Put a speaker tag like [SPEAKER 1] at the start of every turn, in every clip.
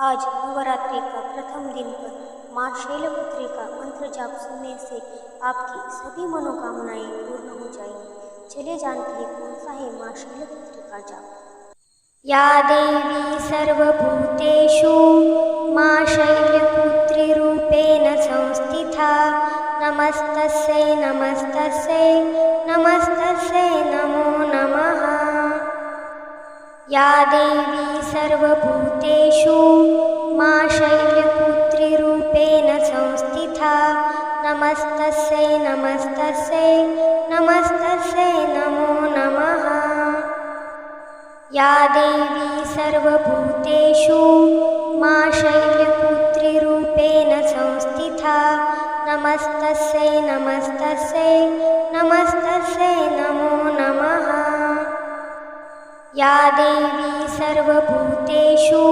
[SPEAKER 1] आज नवरात्रि का प्रथम दिन पर माँ शैलपुत्री का मंत्र जाप सुनने से आपकी सभी मनोकामनाएँ पूर्ण हो जाएँगी। चले जानते हैं कौन सा है माँ शैलपुत्री का जाप। या देवी सर्वभूतेषु, मा शैलपुत्रीरूपेण संस्थिता। नमस्तस्यै नमस्तस्यै नमस्तस्यै। या देवी सर्वभूतेषु मा शैलपुत्रीरूपेण संस्थिता। नमस्तस्यै नमस्तस्यै नमस्तस्यै नमो नमः। या देवी सर्वभूतेषु मा शैलपुत्रीरूपेण संस्थिता। नमस्तस्यै नमस्तस्यै या देवी सर्वभूतेषु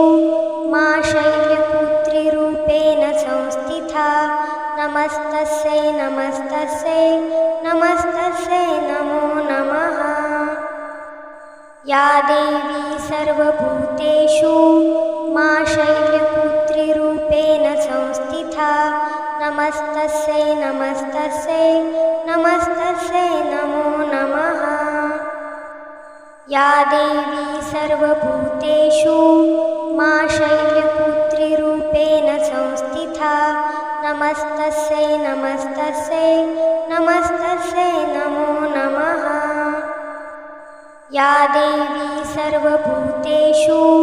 [SPEAKER 1] मा शैलपुत्रीरूपेण संस्थिता। नमस्तस्यै नमस्तस्यै नमस्तस्यै नमो नमः। या देवी सर्वभूतेषु मा शैलपुत्रीरूपेण संस्थिता। नमस्तस्यै नमस्तस्यै या देवी सर्वभूतेषु मा शैलपुत्रीरूपेण संस्थिता। नमस्तस्यै नमस्तस्यै नमस्तस्यै नमो नमः। या देवी सर्वभूतेषु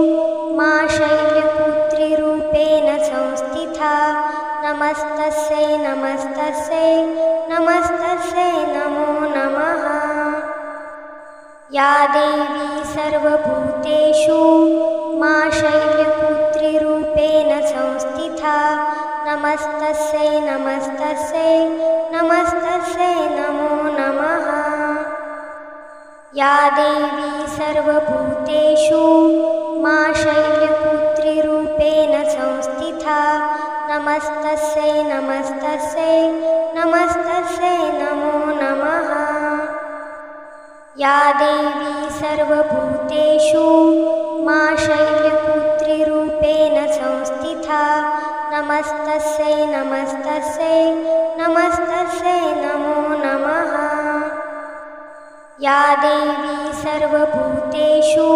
[SPEAKER 1] या देवी सर्वभूतेषु मा शैलपुत्रीरूपेण संस्थिता। नमस्तस्यै नमस्तस्यै नमस्तस्यै नमो नमः। या देवी सर्वभूतेषु मा शैलपुत्रीरूपेण संस्थिता। नमस्तस्यै नमस्तस्यै नमस्तस्यै नमो या देवी सर्वभूतेषु मा शैलपुत्रीरूपेण संस्थिता। नमस्तस्यै नमस्तस्यै नमस्तस्यै नमो नमः। या देवी सर्वभूतेषु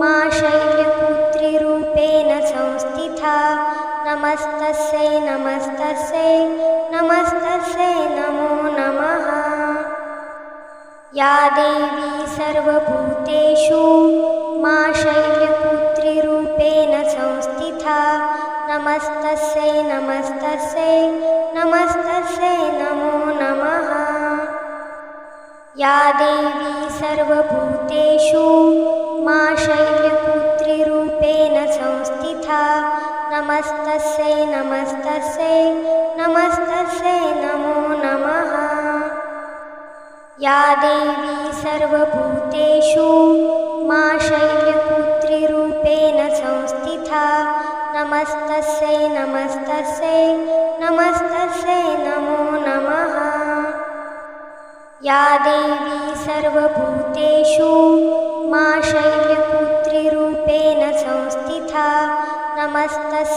[SPEAKER 1] मा शैलपुत्रीरूपेण संस्थिता। नमस्तस्यै नमस्तस्यै नमस्तस्यै या देवी सर्वभूतेषु मा शैलपुत्रीरूपेण संस्थिता। नमस्तस्यै नमस्तस्यै नमस्तस्यै नमो नमः। या देवी सर्वभूतेषु मा शैलपुत्रीरूपेण संस्थिता। नमस्तस्यै नमस्तस्यै या देवी सर्वभूतेषु मा शैलपुत्रीरूपेण संस्थिता। नमस्तस्यै नमस्तस्यै नमस्तस्यै नमो नमः। या देवी सर्वभूतेषु मा शैलपुत्रीरूपेण संस्थिता। नमस्तस्यै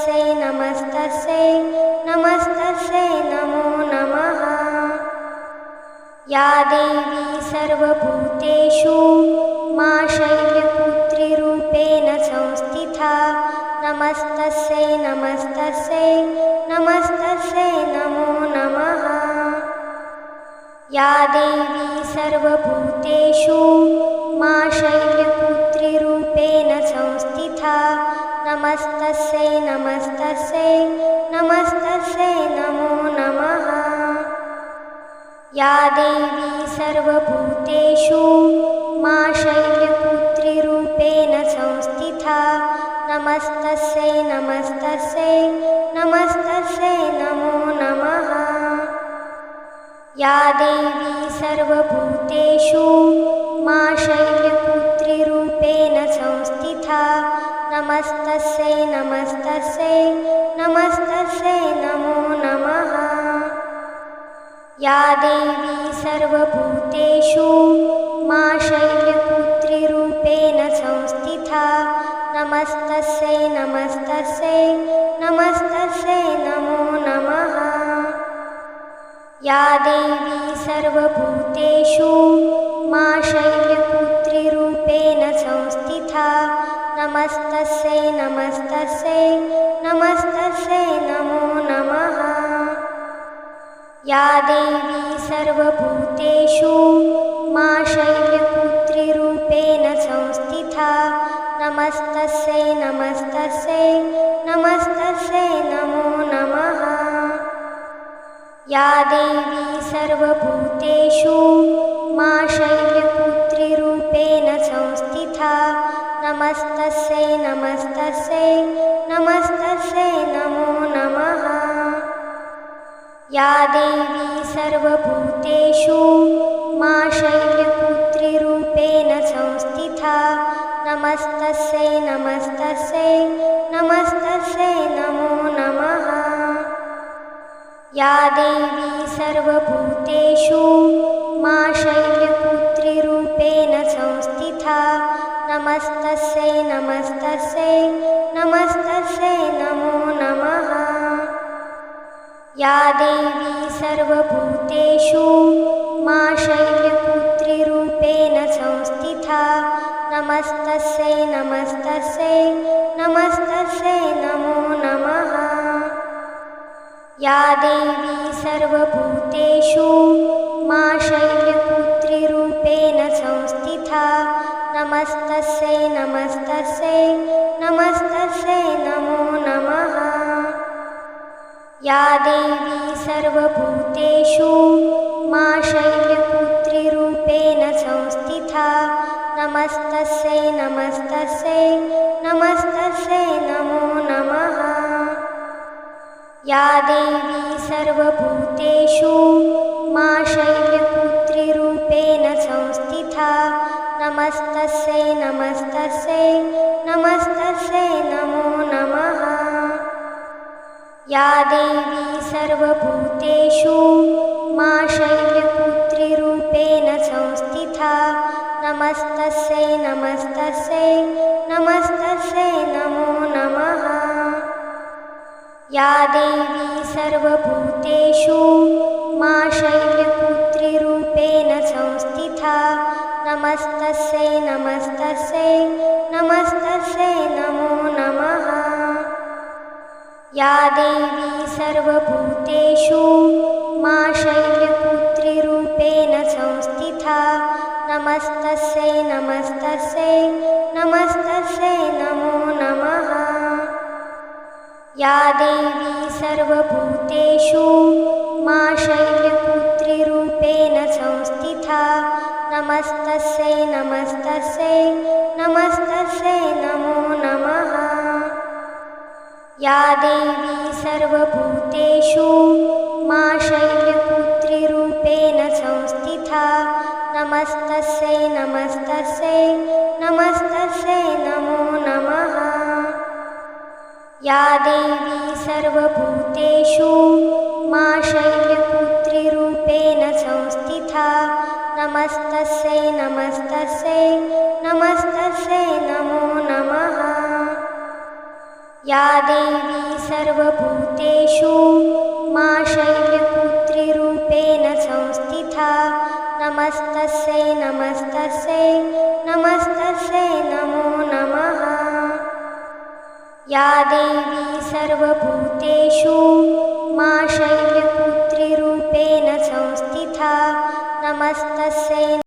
[SPEAKER 1] या देवी सर्वभूतेषु मा शैलपुत्रीरूपेण संस्थिता। नमस्तस्यै नमस्तस्यै नमस्तस्यै नमो नमः। या देवी सर्वभूतेषु मा शैलपुत्रीरूपेण संस्थिता। नमस्तस्यै नमस्तस्यै या देवी सर्वभूतेषु मा शैलपुत्रीरूपेण संस्थिता। नमस्तस्यै नमस्तस्यै नमस्तस्यै नमो नमः। या देवी सर्वभूतेषु मा शैलपुत्रीरूपेण संस्थिता। नमस्तस्यै नमस्तस्यै या देवी सर्वभूतेषु मा शैलपुत्रीरूपेण संस्थिता। नमस्तस्यै नमस्तस्यै नमस्तस्यै नमो नमः। या देवी सर्वभूतेषु या देवी सर्वभूतेषु मा शैलपुत्रीरूपेण संस्थिता। नमस्तस्यै नमस्तस्यै नमस्तस्यै नमो नमः। या देवी सर्वभूतेषु मा शैलपुत्रीरूपेण संस्थिता। नमस्तस्यै नमस्तस्यै नमस्तस्यै नमो नमः या देवी सर्वभूतेषु मा शैलपुत्रीरूपेण संस्थिता। नमस्तस्यै नमस्तस्यै नमस्तस्यै नमो नमः। या देवी सर्वभूतेषु मा शैलपुत्रीरूपेण संस्थिता। नमस्तस्यै नमस्तस्यै नमस्तस्यै या देवी सर्वभूतेषु मा शैलपुत्रीरूपेण संस्थिता। नमस्तस्यै नमस्तस्यै नमस्तस्यै नमो नमः। या देवी या देवी सर्वभूतेषु मा शैलपुत्रीरूपेण संस्थिता। नमस्तस्यै नमस्तस्यै नमस्तस्यै नमो नमः। या देवी सर्वभूतेषु मा शैलपुत्रीरूपेण संस्थिता। नमस्तस्यै नमस्तस्यै नमस्तस्यै नमो नमः या देवी सर्वभूतेषु मा शैलपुत्रीरूपेण संस्थिता। नमस्तस्यै नमस्तस्यै नमस्तस्यै नमो नमः। या देवी सर्वभूतेषु मा शैलपुत्रीरूपेण संस्थिता। नमस्तस्यै नमस्तस्यै नमस्तस्यै या देवी सर्वभूतेषु मा शैलपुत्रीरूपेण संस्थिता। नमस्तस्यै नमस्तस्यै नमस्तस्यै नमो नमः। या देवी सर्वभूतेषु मा शैलपुत्रीरूपेण संस्थिता। नमस्तस्यै नमस्तस्यै या देवी सर्वभूतेषु मा शैलपुत्रीरूपेण संस्थिता। नमस्तस्यै नमस्तस्यै नमस्तस्यै नमो नमः। या देवी सर्वभूतेषु मा शैलपुत्रीरूपेण संस्थिता। नमस्तस्यै नमस्तस्यै नमस्तस्यै या देवी सर्वभूतेषु मा शैलपुत्रीरूपेण संस्थिता। नमस्तस्यै नमस्तस्यै नमस्तस्यै नमो नमः। या देवी सर्वभूतेषु मा शैलपुत्रीरूपेण संस्थिता। नमस्तस्यै